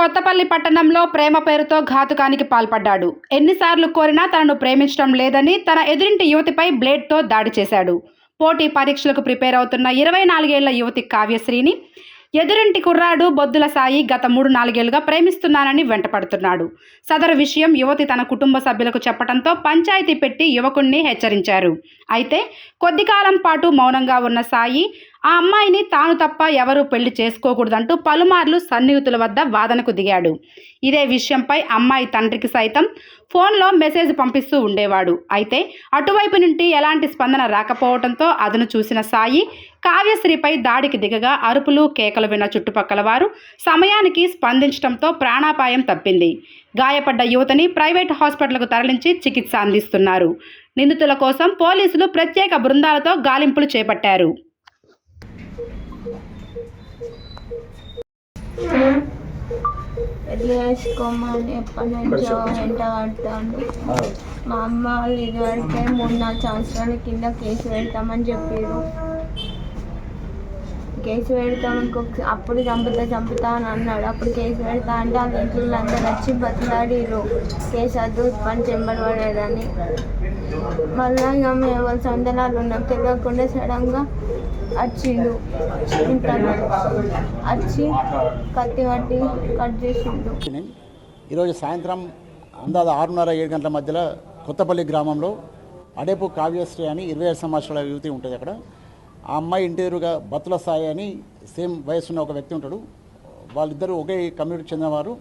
కొత్తపల్లి పట్టణంలో ప్రేమ పేరుతో ఘాతుకానికి పాల్పడ్డాడు. ఎన్నిసార్లు కోరినా తనను ప్రేమించడం లేదని తన ఎదురింటి యువతిపై బ్లేడ్తో దాడి చేశాడు. పోటీ పరీక్షలకు ప్రిపేర్ అవుతున్న ఇరవై నాలుగేళ్ళ యువతి కావ్యశ్రీని ఎదురింటి కుర్రాడు బొద్దుల సాయి గత మూడు నాలుగేళ్ళుగా ప్రేమిస్తున్నానని వెంటపడుతున్నాడు. సదరు విషయం యువతి తన కుటుంబ సభ్యులకు చెప్పడంతో పంచాయతీ పెట్టి యువకుణ్ణి హెచ్చరించారు. అయితే కొద్ది కాలం పాటు మౌనంగా ఉన్న సాయి ఆ అమ్మాయిని తాను తప్ప ఎవరూ పెళ్ళి చేసుకోకూడదంటూ పలుమార్లు సన్నిహితుల వద్ద వాదనకు దిగాడు. ఇదే విషయంపై అమ్మాయి తండ్రికి సైతం ఫోన్లో మెసేజ్ పంపిస్తూ ఉండేవాడు. అయితే అటువైపు నుండి ఎలాంటి స్పందన రాకపోవడంతో అతను చూసిన సాయి కావ్యశ్రీపై దాడికి దిగగా అరుపులు కేకలు విన్న చుట్టుపక్కల వారు సమయానికి స్పందించడంతో ప్రాణాపాయం తప్పింది. గాయపడ్డ యువతని ప్రైవేట్ హాస్పిటల్కు తరలించి చికిత్స అందిస్తున్నారు. నిందితుల కోసం పోలీసులు ప్రత్యేక బృందాలతో గాలింపులు చేపట్టారు. పెళ్ళి చేసుకోమని ఎప్పటి నుంచో వెంట పడతాను. మా అమ్మ వాళ్ళు ఇదివరకే మూడు నాలుగు సంవత్సరాల కింద కేసు పెడతామని చెప్పారు కేసు పెడతాం ఇంకొక అప్పుడు చంపుతా చంపుతా అని అన్నాడు. అప్పుడు కేసు పెడతా అంటే వాళ్ళ ఇంట్లో అందరు వచ్చి బతిలాడిరు కేసు వద్దు పని చెంబడి పడాడని మళ్ళీ ఇక మేము వాళ్ళ సందనాలు ఉన్నాం తెలియకుండా సడన్గా వచ్చిండు ఇంతలో వచ్చి కత్తి కట్టి కట్ చేసిండు. ఈరోజు సాయంత్రం అందాజు ఆరున్నర ఏడు గంటల మధ్యలో కొత్తపల్లి గ్రామంలో అడేపు కావ్యశ్రీ అని ఇరవై ఐదు సంవత్సరాల యువతి ఉంటుంది అక్కడ. ఆ అమ్మాయి ఇంటి బతుల సాయి అని సేమ్ వయసున్న ఒక వ్యక్తి ఉంటాడు. వాళ్ళిద్దరూ ఒకే కమ్యూనిటీకి చెందినవారు.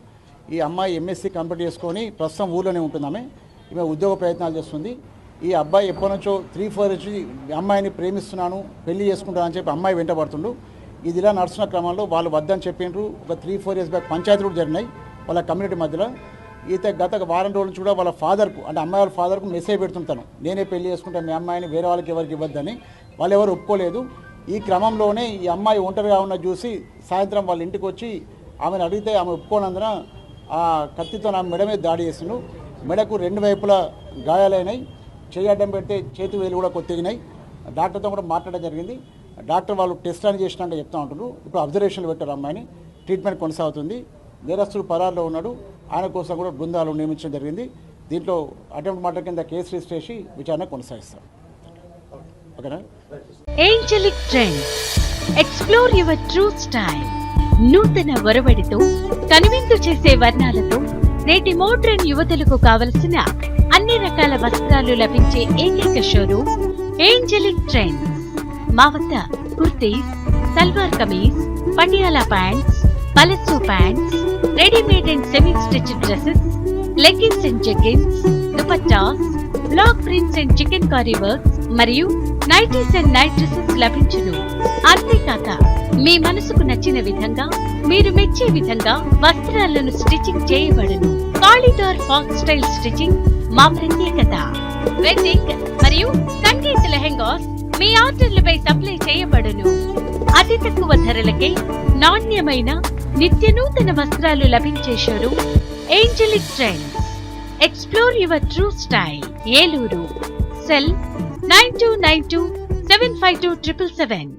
ఈ అమ్మాయి ఎంఎస్సీ కంప్లీట్ చేసుకొని ప్రస్తుతం ఊళ్ళోనే ఉంటుంది ఆమె ఈమె ఉద్యోగ ప్రయత్నాలు చేస్తుంది. ఈ అబ్బాయి ఎప్పటి నుంచో త్రీ ఫోర్ నుంచి ఈ అమ్మాయిని ప్రేమిస్తున్నాను పెళ్ళి చేసుకుంటాను అని చెప్పి అమ్మాయి వెంటబడుతుండు. ఇది ఇలా నడుస్తున్న క్రమంలో వాళ్ళు వద్దని చెప్పిండ్రు. ఒక three four years back panchayat కూడా జరిగినాయి వాళ్ళ కమ్యూనిటీ మధ్యలో. ఈత గత వారం రోజుల నుంచి కూడా వాళ్ళ ఫాదర్కు అంటే అమ్మాయి వాళ్ళ ఫాదర్కు మెసేజ్ పెడుతుంటాను. నేనే పెళ్ళి చేసుకుంటాను మీ అమ్మాయిని వేరే వాళ్ళకి ఎవరికి ఇవ్వద్దని. వాళ్ళు ఎవరు ఒప్పుకోలేదు. ఈ క్రమంలోనే ఈ అమ్మాయి ఒంటరిగా ఉన్న చూసి సాయంత్రం వాళ్ళ ఇంటికి వచ్చి ఆమెను అడిగితే ఆమె ఒప్పుకోనందున ఆ కత్తితో నా మెడ మీద దాడి చేసిండు. మెడకు రెండు వైపులా గాయాలైనాయి. చేయి అడ్డం పెడితే చేతి వేలు కూడా కొత్తగినాయి. డాక్టర్తో కూడా మాట్లాడడం జరిగింది. డాక్టర్ వాళ్ళు టెస్ట్ అని చేసినట్టు చెప్తా ఉంటున్నారు ఇప్పుడు అబ్జర్వేషన్లు పెట్టారు అమ్మాయిని. ట్రీట్మెంట్ కొనసాగుతుంది. నేరస్తుడు పరారులో ఉన్నాడు. ఆయన కోసం కూడా బృందాలు నియమించడం జరిగింది. దీంట్లో అటెంప్ట్ మర్డర్ కింద కేసు రిజిస్టర్ చేసి విచారణ కొనసాగిస్తాం ఓకేనా? Angelic Trend explore your true style నూతన ఒరవడితో కనువిందు చేసే వర్ణాలతో నేటి మోడ్రన్ యువతలకు కావలసిన అన్ని రకాల వస్త్రాలు లభించే ఏకైక షోరూమ్ ఏంజలిక్ ట్రెండ్ మా వద్ద kurtis salwar kameez Patiala pants palazzo pants readymade and semi stitch dresses leggings and jeggings dupattas block prints and chikankari works మరియు నైటీస్ అండ్ నైట్ డ్రెస్సెస్ లభించును. అంతేకాక మీ మనసుకు నచ్చిన విధంగా మీరు మెచ్చే విధంగా వస్త్రాలను స్టిచ్చింగ్ చేయబడను. కాలిడార్ ఫాక్ స్టైల్ స్టిచ్చింగ్ మా ప్రత్యేకత. వెడ్డింగ్ మరియు సంగీత్ లెహెంగాస్ మీ ఆర్డర్లపై సప్లై చేయబడును. అతి తక్కువ ధరలకే నాణ్యమైన నిత్య నూతన వస్త్రాలు లభించే showroom Angelic Trends explore your true style Eluru. Cell nine two nine two seven five two triple seven